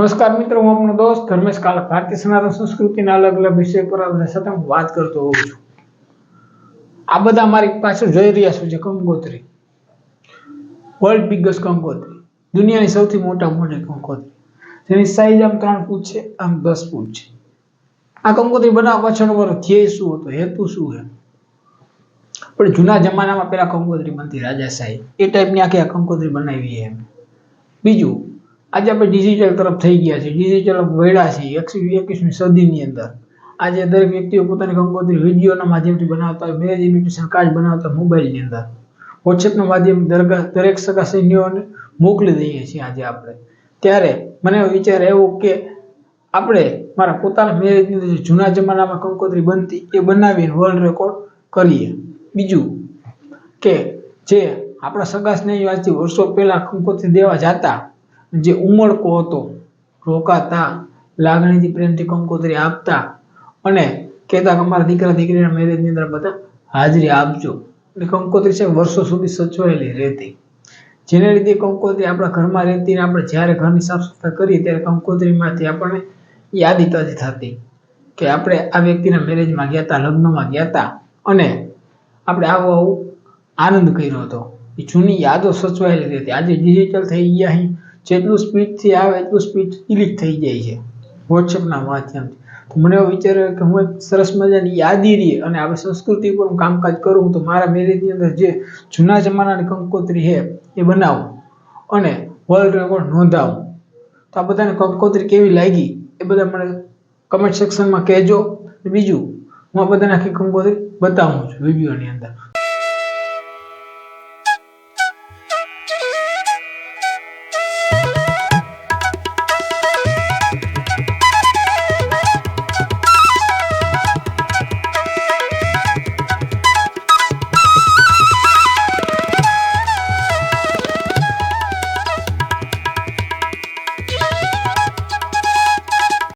નમસ્કાર મિત્રો, હું આપનો દોસ્ત ધર્મેશ કાલક ભારતીય સનાતન સંસ્કૃતિના અલગ અલગ વિષય પર સાથે વાત કરતો હોઉં છું. આ બધા મારી પાછળ જોઈ રહ્યા છો જે કંકોત્રી. વર્લ્ડ બિગેસ્ટ કંકોત્રી. દુનિયાની સૌથી મોટા મોટી કંકોત્રી. જેની સાઈઝ આમ ત્રણ ફૂટ છે, આમ દસ ફૂટ છે. આ કંકોત્રી બનાવવા પાછળનો મારો ધ્યેય શું હતો, હેતુ શું છે પણ જૂના જમાનામાં પેલા કંકોત્રી બનતી રાજાશાહી એ ટાઈપની આખી આ કંકોત્રી બનાવી એમ. બીજું આજે આપણે ડિજિટલ તરફ થઈ ગયા છીએ. ડિજિટલ વળ્યા છીએ. એકવીસમી સદીની અંદર. આજે દરેક વ્યક્તિઓ પોતાની કંકોત્રી વિડીયોના માધ્યમથી બનાવતા હોય મેરેજ ઇન્વિટેશન કાર્ડ બનાવતા મોબાઈલની અંદર. વોટ્સએપના માધ્યમ દરેક સગા સૈન્યોને મોકલી દઈએ છીએ આજે આપણે. ત્યારે મને વિચાર એવો કે આપણે મારા પોતાના મેરેજની જૂના જમાનામાં કંકોત્રી બનતી એ બનાવીને વર્લ્ડ રેકોર્ડ કરીએ. બીજું કે જે આપણા સગા સ્નેહી આજથી વર્ષો પહેલાં કંકોત્રી દેવા જતા જે ઉમળકો હતો, રોકાતા, લાગણીથી પ્રેમથી કંકોત્રી આપતા અને કહેતા કે અમારા દીકરા, દીકરીના મેરેજની અંદર બધા હાજરી આપજો. એટલે કંકોત્રી છે વર્ષો સુધી સચવાયેલી રહેતી. જેને લીધે કંકોત્રી આપણા ઘરમાં રહેતી ને આપણે જ્યારે ઘરની સાફ સફાઈ કરીએ ત્યારે કંકોત્રીમાંથી આપણને યાદી તાજી થતી કે આપણે આ વ્યક્તિના મેરેજમાં ગયા હતા લગ્નમાં ગયા હતા અને આપણે આવો આવું આનંદ કર્યો હતો. એ જૂની યાદો સચવાયેલી રહેતી. આજે ડિજિટલ થઈ ગયા અહીં જેટલું સ્પીડથી આવે, એટલું સ્પીડ ડિલીટ થઈ જાય છે. વોટ્સએપના માધ્યમથી. મને એવો વિચાર કે હું એક સરસ મજાની યાદી રહી અને આપણે સંસ્કૃતિ પર હું કામકાજ કરું, તો મારા મેરેજની અંદર જે જૂના જમાનાની કંકોત્રી છે, એ બનાવું અને વર્લ્ડ રેકોર્ડ નોંધાવું. તો આ બધાને કંકોત્રી કેવી લાગી, એ બધા મને કમેન્ટ સેક્શનમાં કહેજો. બીજું, હું આ બધાને આખી કંકોત્રી બતાવું છું વિડીયોની અંદર.